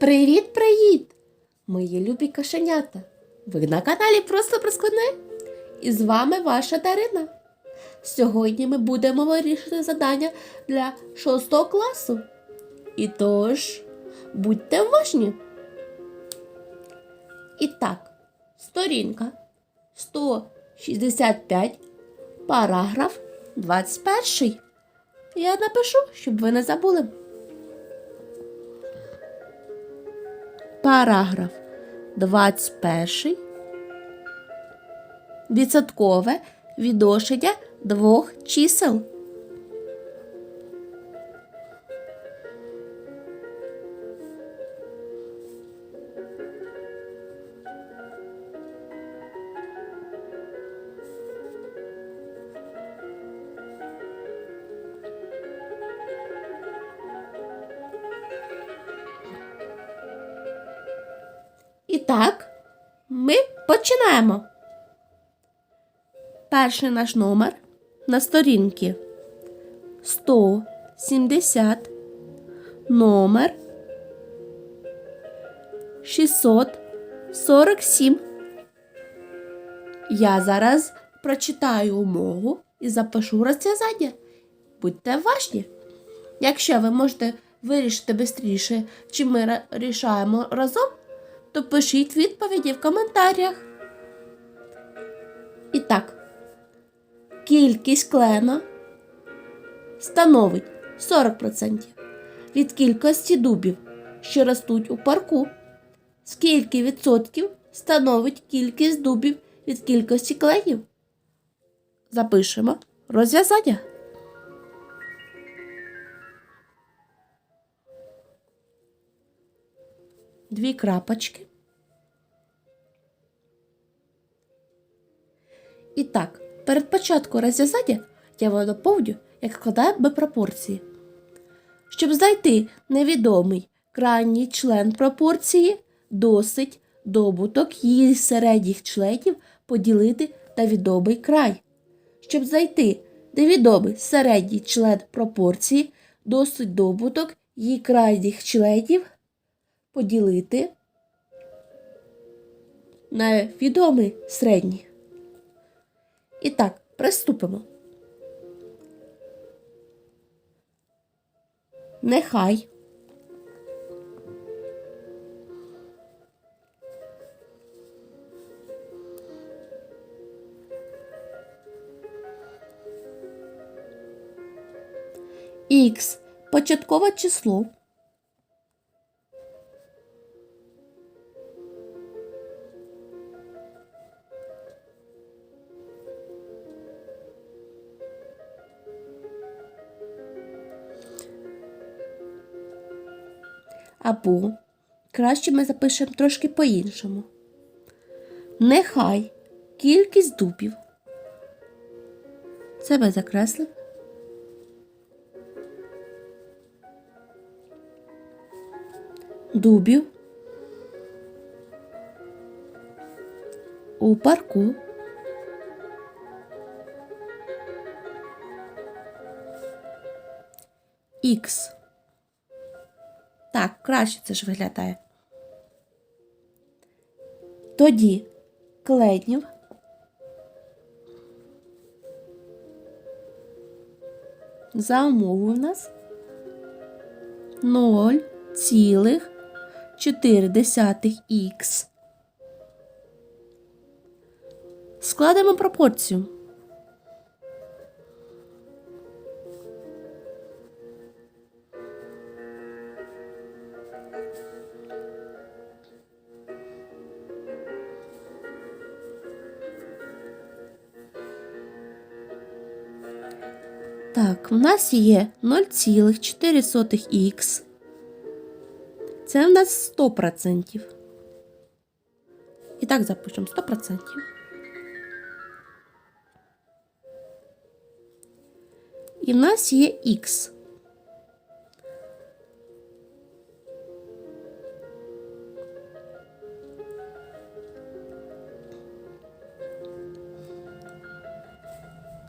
Привіт-привіт! Мої любі кошенята! Ви на каналі Просто Просклене. І з вами ваша Дарина. Сьогодні ми будемо вирішити задання для 6 класу. І тож, будьте уважні. І так, сторінка 165, параграф 21. Я напишу, щоб ви не забули. Параграф 21. Відсоткове відношення двох чисел. Так, ми починаємо. Перший наш номер на сторінці 170, номер 647. Я зараз прочитаю умову і запишу розв'язання. Будьте уважні. Якщо ви можете вирішити швидше, чи ми рішаємо разом, то пишіть відповіді в коментарях. І так, кількість клена становить 40% від кількості дубів, що ростуть у парку. Скільки відсотків становить кількість дубів від кількості кленів? Запишемо розв'язання. Дві крапочки. І так, перед початком розв'язання я вам доповню, як складаємо пропорції. Щоб знайти невідомий крайній член пропорції, досить добуток її середніх членів поділити на відомий край. Щоб знайти невідомий середній член пропорції, досить добуток її крайніх членів поділити на відомий середній. І так, приступимо. Нехай. Х початкове число Або краще ми запишемо трошки по-іншому. Нехай кількість дубів. Це ми закреслимо. Дубів у парку. Х. Так, краще це ж виглядає. Тоді кленів за умовою в нас 0,4х. Складемо пропорцію. Так, в нас є 0,4х. Це в нас 100%. І так запишемо 100%. І в нас є х.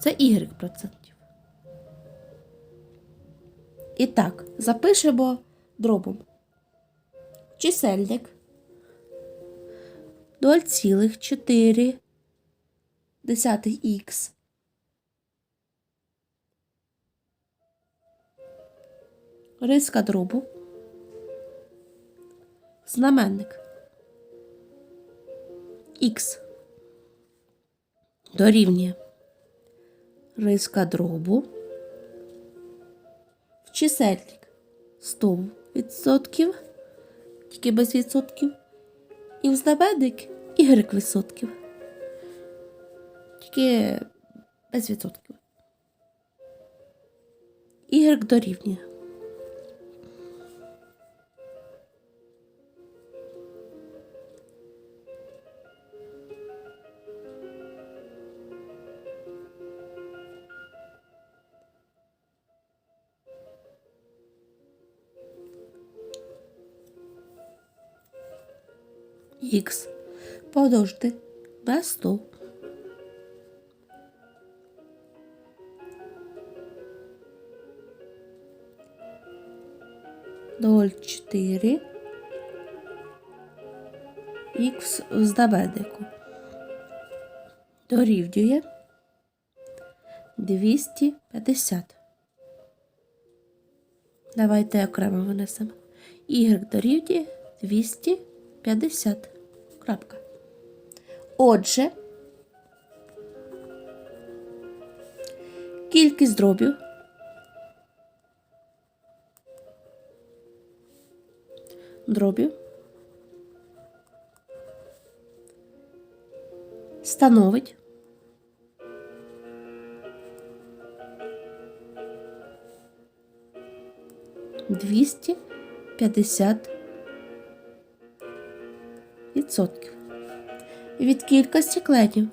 Це y процентів. І так, запишемо дробом. чисельник. 0,4 десятих х риска дробу. Знаменник. Х дорівнює. Риска дробу чисельник 100%, тільки без відсотків, і в знаменник y відсотків, тільки без відсотків. Y дорівнює. Х подовжити без 100. Ноль чотири х в знаменнику дорівнює 250. Давайте окремо винесемо. Y дорівнює 250. Крапка. Отже, кількість дробів дробів становить двісті п'ятдесят відсотків від кількості кленів.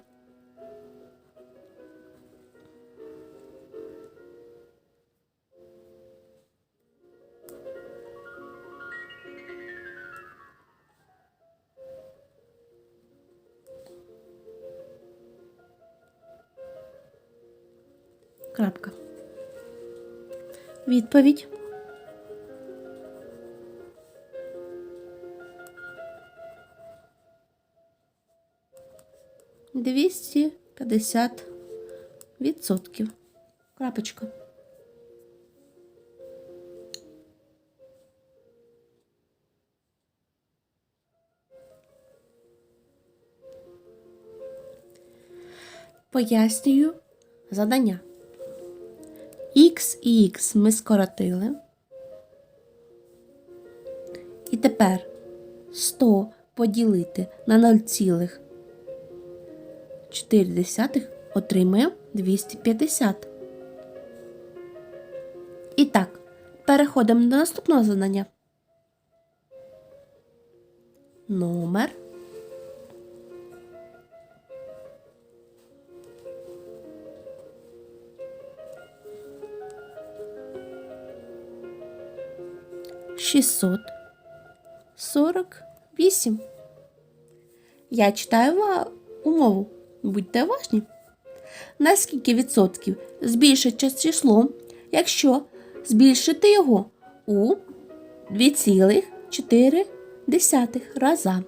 Крапка. Відповідь. Двісті п'ятдесят відсотків. Крапочка. Пояснюю задання. Х і х ми скоротили. І тепер 100 поділити на 0,4 отримаємо 250. І так, переходимо до наступного задання. Номер шістсот сорок вісім. Я читаю умову. Будьте уважні. На скільки відсотків збільшиться число, якщо збільшити його у 2,4 раза.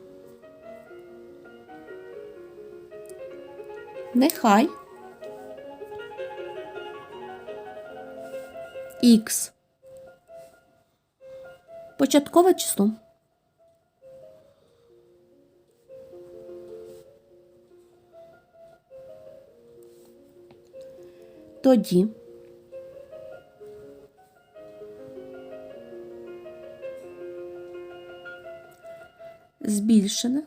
Нехай х Початкове число. Тоді збільшене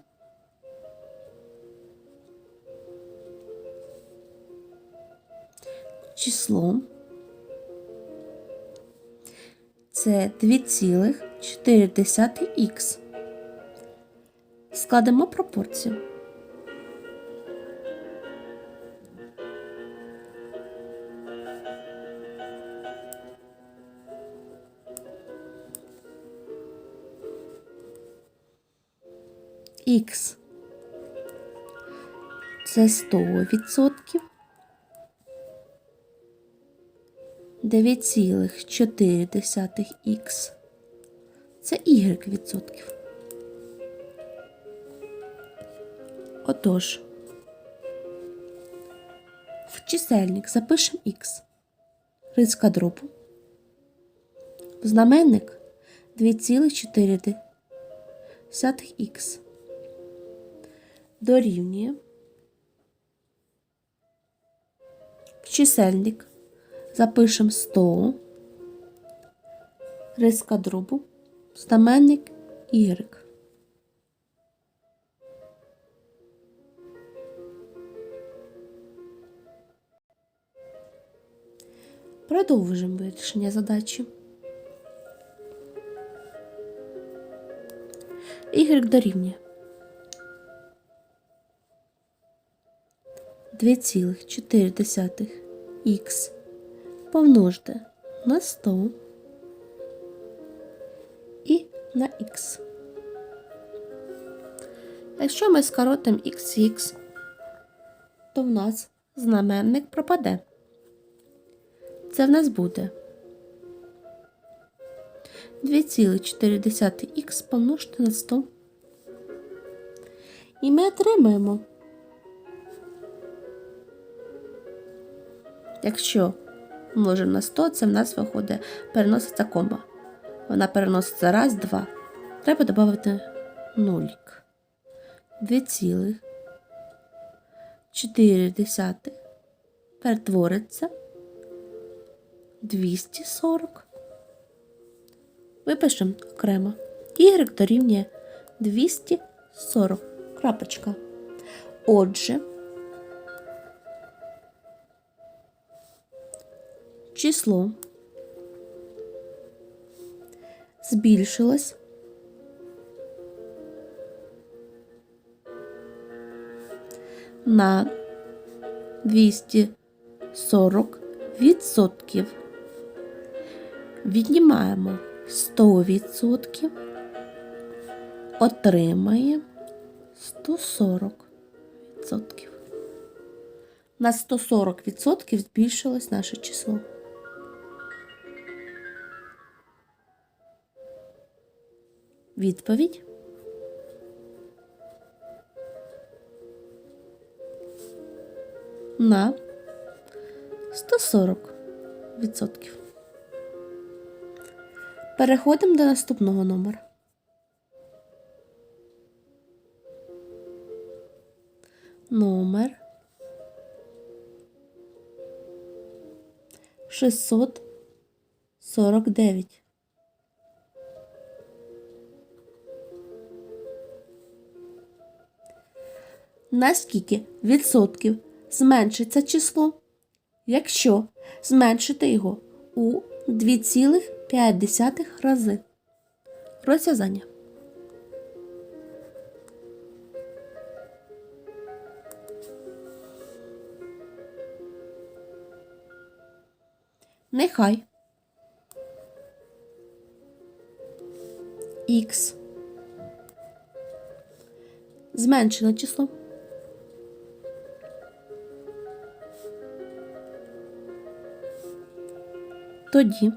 число це 2,4х. Складемо пропорцію. Х. Це 100%. 9,4х. Це y відсотків. Отож, в чисельник запишемо х, риска дробу, в знаменник 2,4х. Дорівнює. В чисельник запишемо 100. Риска дробу. Знаменник y. Продовжимо вирішення задачі. Y дорівнює 2,4 х помножте на 100 і на х. Якщо ми скоротимо xx, то в нас знаменник пропаде. Це в нас буде 2,4х помножити на 100. І ми отримаємо. Якщо множимо на 100, це в нас виходить, переноситься кома. Вона переноситься раз, два. Треба додати нулік. 2,4 перетвориться 240. Випишемо окремо. Y дорівнює 240. Крапочка. Отже, число збільшилось на 240 відсотків. Віднімаємо 100%, отримаємо 140%. На 140% збільшилось наше число. Відповідь. На 140%. Переходимо до наступного номера. Номер 649. На скільки відсотків зменшиться число, якщо зменшити його у 2,5 рази. Розв'язання. Нехай х зменшене число тоді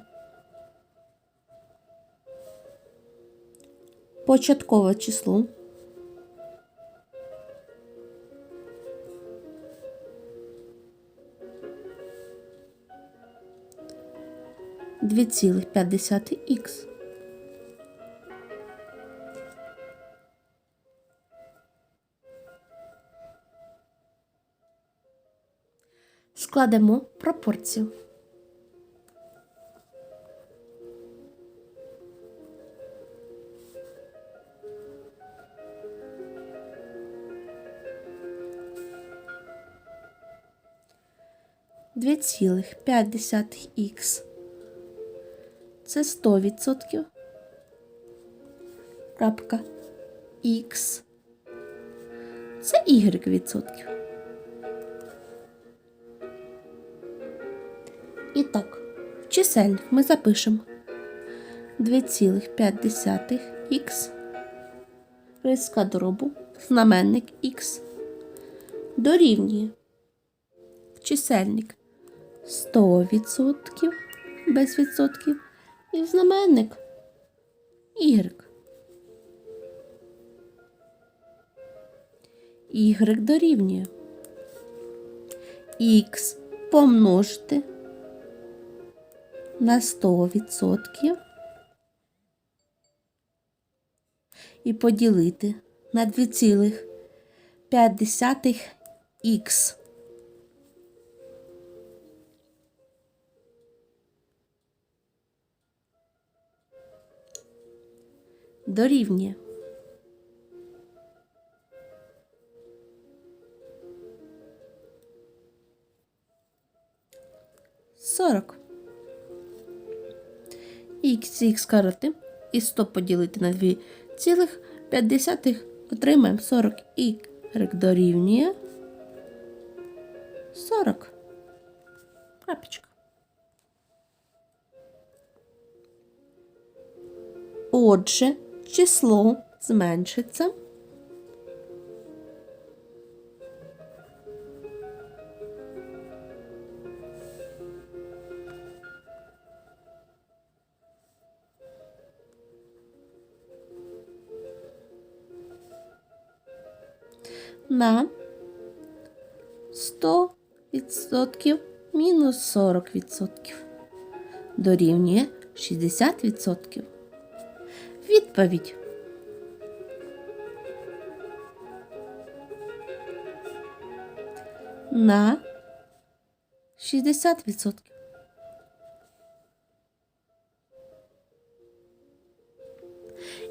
початкове число дві цілих п'ятдесяти х. Складемо пропорцію. Дві цілих п'ять десятих х. Це 100%. Крапка х. Це y відсотків. І так, в чисельник ми запишемо 2,5 х риска дробу, знаменник х дорівнює в чисельник 100% без відсотків і в знаменник y. y дорівнює х помножити на 100% і поділити на 2,5х. Дорівнює. Сорок. Х скоротим і 100 поділити на 2,5 отримаємо 40 y дорівнює 40. Крапочка. Отже, число зменшиться. на 100% мінус 40% дорівнює 60%. Відповідь. На 60%.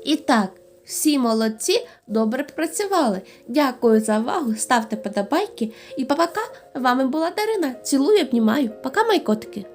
І так, всі молодці добре працювали. Дякую за увагу. Ставте подобайки. І па-пока. Вами була Дарина. Цілую, обнімаю. Пока, мої котики.